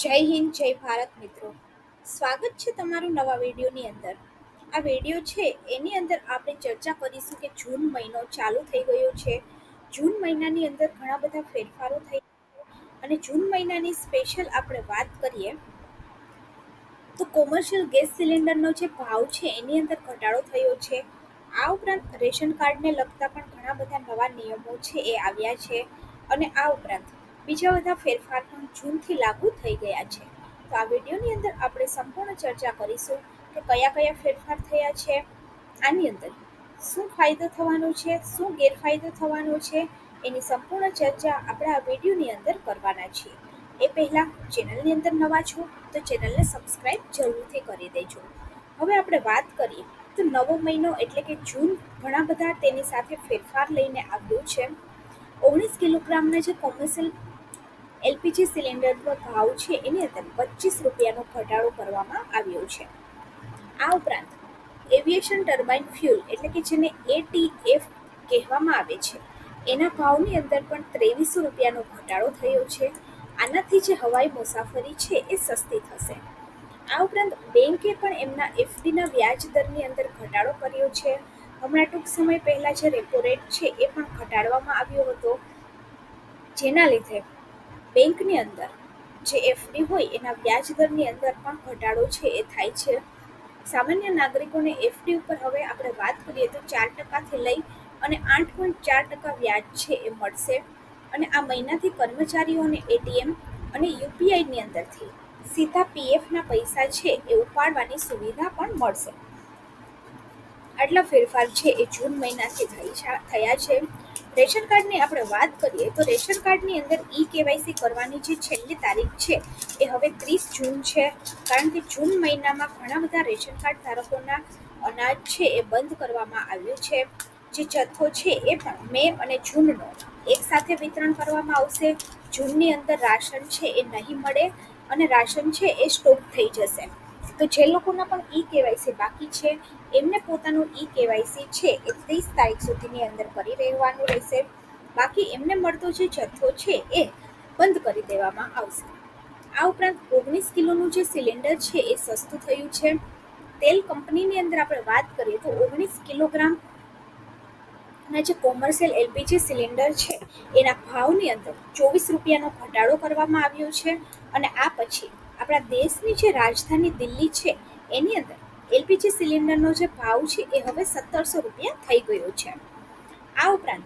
જય હિન્દ, જય ભારત મિત્રો. સ્વાગત છે તમારું નવા વિડીયોની અંદર. આ વીડિયો છે, એની અંદર આપણે ચર્ચા કરીશું કે જૂન મહિનો ચાલુ થઈ ગયો છે. જૂન મહિનાની અંદર ઘણા બધા ફેરફારો થઈ અને જૂન મહિનાની સ્પેશિયલ આપણે વાત કરીએ, તો કોમર્શિયલ ગેસ સિલિન્ડરનો જે ભાવ છે, એની અંદર ઘટાડો થયો છે. આ ઉપરાંત રેશન કાર્ડને લગતા પણ ઘણા બધા નવા નિયમો છે, એ આવ્યા છે. અને આ ઉપરાંત બીજા બધા ફેરફાર પણ જૂનથી લાગુ થઈ ગયા છે. તો આ વિડીયોની અંદર આપણે સંપૂર્ણ ચર્ચા કરીશું કે કયા કયા ફેરફાર થયા છે, આની અંદર શું ફાયદો થવાનો છે, શું ગેરફાયદો થવાનો છે, એની સંપૂર્ણ ચર્ચા આપણે આ વિડીયોની અંદર કરવાના છીએ. એ પહેલાં ચેનલની અંદર નવા છો તો ચેનલને સબસ્ક્રાઈબ જરૂરથી કરી દેજો. હવે આપણે વાત કરીએ તો નવો મહિનો એટલે કે જૂન ઘણા બધા તેની સાથે ફેરફાર લઈને આવ્યો છે. ઓગણીસ કિલોગ્રામના જે કોમર્શિયલ એલપીજી સિલિન્ડરનો ભાવ છે એની અંદર પચીસ રૂપિયાનો ઘટાડો કરવામાં આવ્યો છે. આ ઉપરાંત એવિએશન ટર્બાઇન ફ્યુલ એટલે કે જેને એટીએફ કહેવામાં આવે છે, એના ભાવની અંદર પણ ત્રેવીસો રૂપિયાનો ઘટાડો થયો છે. આનાથી જે હવાઈ મુસાફરી છે એ સસ્તી થશે. આ ઉપરાંત બેન્કે પણ એમના એફડીના વ્યાજ દરની અંદર ઘટાડો કર્યો છે. હમણાં ટૂંક સમય પહેલાં જે રેપો રેટ છે એ પણ ઘટાડવામાં આવ્યો હતો. જેના લીધે બેંકની અંદર, જે એફડી હોય એના વ્યાજ દરની અંદર પણ ઘટાડો છે એ થાય છે. સામાન્ય નાગરિકોને એફડી ઉપર હવે આપણે વાત કરીએ તો ચાર ટકાથી લઈ અને આઠ પોઈન્ટ ચાર ટકા વ્યાજ છે એ મળશે. અને આ મહિનાથી કર્મચારીઓને એટીએમ અને યુપીઆઈની અંદરથી સીધા પીએફના પૈસા છે એ ઉપાડવાની સુવિધા પણ મળશે. આટલા ફેરફાર છે એ જૂન મહિનાથી થયા છે. રેશન કાર્ડની આપણે વાત કરીએ તો રેશન કાર્ડની અંદર ઈ કેવાયસી કરવાની જે છેલ્લી તારીખ છે એ હવે ત્રીસ જૂન છે. કારણ કે જૂન મહિનામાં ઘણા બધા રેશન કાર્ડ ધારકોના અનાજ છે એ બંધ કરવામાં આવ્યું છે. જે જથ્થો છે એ પણ મે અને જૂનનો એક સાથે વિતરણ કરવામાં આવશે. જૂનની અંદર રાશન છે એ નહીં મળે અને રાશન છે એ સ્ટોક થઈ જશે. તો જે લોકોના પણ ઈ કેવાયસી બાકી છે, એમને પોતાનું ઈ કેવાયસી છે એ ત્રીસ તારીખ સુધીની અંદર કરી રહેવાનું રહેશે. બાકી એમને મળતો જે જથ્થો છે એ બંધ કરી દેવામાં આવશે. આ ઉપરાંત ઓગણીસ કિલોનું જે સિલિન્ડર છે એ સસ્તું થયું છે. તેલ કંપનીની અંદર આપણે વાત કરીએ તો ઓગણીસ કિલોગ્રામ ના જે કોમર્શિયલ એલપીજી સિલિન્ડર છે, એના ભાવની અંદર ચોવીસ રૂપિયાનો ઘટાડો કરવામાં આવ્યો છે અને આ પછી આપણા દેશની જે રાજધાની દિલ્હી છે, એની અંદર એલપીજી સિલિન્ડરનો જે ભાવ છે, એ હવે સત્તરસો રૂપિયા થઈ ગયો છે. આ ઉપરાંત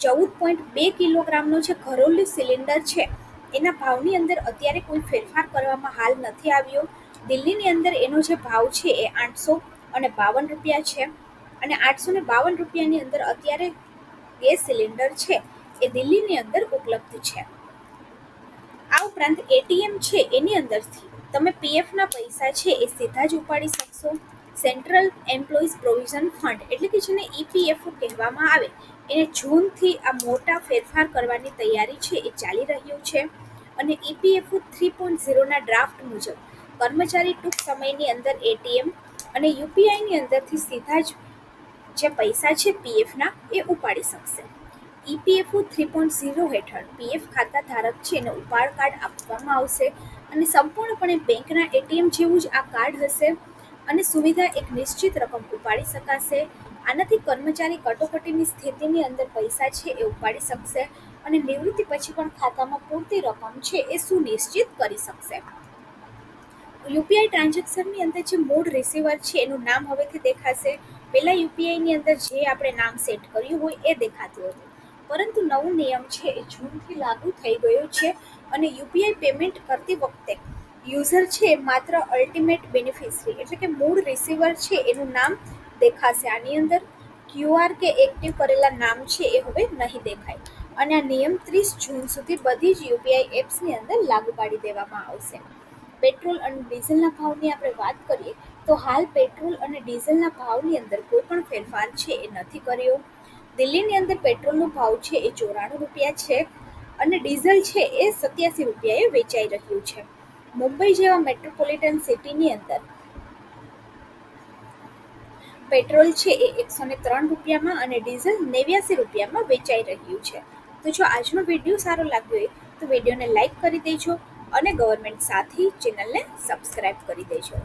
ચૌદ પોઈન્ટ બે કિલોગ્રામનો જે ઘરેલું સિલિન્ડર છે, એના ભાવની અંદર અત્યારે કોઈ ફેરફાર કરવામાં હાલ નથી આવ્યો. દિલ્હીની અંદર એનો જે ભાવ છે, એ આઠસો અને બાવન રૂપિયા છે અને આઠસો ને બાવન રૂપિયાની અંદર અત્યારે ગેસ સિલિન્ડર છે, એ દિલ્હીની અંદર ઉપલબ્ધ છે. આ ઉપરાંત એટીએમ છે એની અંદરથી. તમે પીએફના પૈસા છે એ સીધા જ ઉપાડી શકશો. સેન્ટ્રલ એમ્પ્લોઈઝ પ્રોવિઝન ફંડ એટલે કે જેને ઈપીએફઓ કહેવામાં આવે, એને જૂનથી આ મોટા ફેરફાર કરવાની તૈયારી છે એ ચાલી રહ્યું છે. અને ઈપીએફઓ થ્રી પોઈન્ટ ઝીરોના ડ્રાફ્ટ મુજબ, કર્મચારી ટૂંક સમયની અંદર એટીએમ અને યુપીઆઈની અંદરથી સીધા જ જે પૈસા છે પીએફના એ ઉપાડી શકશે. ઈપીએફઓ થ્રી પોઈન્ટ ઝીરો હેઠળ પીએફ ખાતા ધારક છે એને ઉપાડ કાર્ડ આપવામાં આવશે અને સંપૂર્ણપણે બેંકના એટીએમ જેવું જ આ કાર્ડ હશે અને સુવિધા એક નિશ્ચિત રકમ ઉપાડી શકાશે. આનાથી કર્મચારી કટોકટીની સ્થિતિની અંદર પૈસા છે એ ઉપાડી શકશે અને નિવૃત્તિ પછી પણ ખાતામાં પૂરતી રકમ છે એ સુનિશ્ચિત કરી શકશે. યુપીઆઈ ટ્રાન્ઝેક્શનની અંદર જે મૂળ રિસીવર છે એનું નામ હવેથી દેખાશે. પહેલાં યુપીઆઈની અંદર જે આપણે નામ સેટ કર્યું હોય એ દેખાતું હતું. પરંતુ નવો નિયમ છે એ જૂનથી લાગુ થઈ ગયો છે અને યુપીઆઈ પેમેન્ટ કરતી વખતે યુઝર છે માત્ર અલ્ટિમેટ બેનિફિશરી એટલે કે મૂળ રિસીવર છે એનું નામ દેખાશે. આની અંદર ક્યુઆર કે એક્ટિવ કરેલા નામ છે એ હવે નહીં દેખાય. અને આ નિયમ ત્રીસ જૂન સુધી બધી જ યુપીઆઈ એપ્સની અંદર લાગુ પાડી દેવામાં આવશે. પેટ્રોલ અને ડીઝલના ભાવની આપણે વાત કરીએ તો હાલ પેટ્રોલ અને ડીઝલના ભાવની અંદર કોઈ પણ ફેરફાર છે એ નથી કર્યો. દિલ્હીની અંદર પેટ્રોલનો ભાવ છે એ ચોરાણું રૂપિયા છે અને ડીઝલ છે એ સત્યાસી રૂપિયાએ વેચાઈ રહ્યું છે. મુંબઈ જેવા મેટ્રોપોલિટન સિટીની અંદર પેટ્રોલ છે એ એકસો ને ત્રણ રૂપિયામાં અને ડીઝલ નેવ્યાસી રૂપિયામાં વેચાઈ રહ્યું છે. તો જો આજનો વીડિયો સારો લાગ્યો હોય તો વિડીયોને લાઈક કરી દેજો અને ગવર્મેન્ટ સાથી ચેનલને સબસ્ક્રાઇબ કરી દેજો.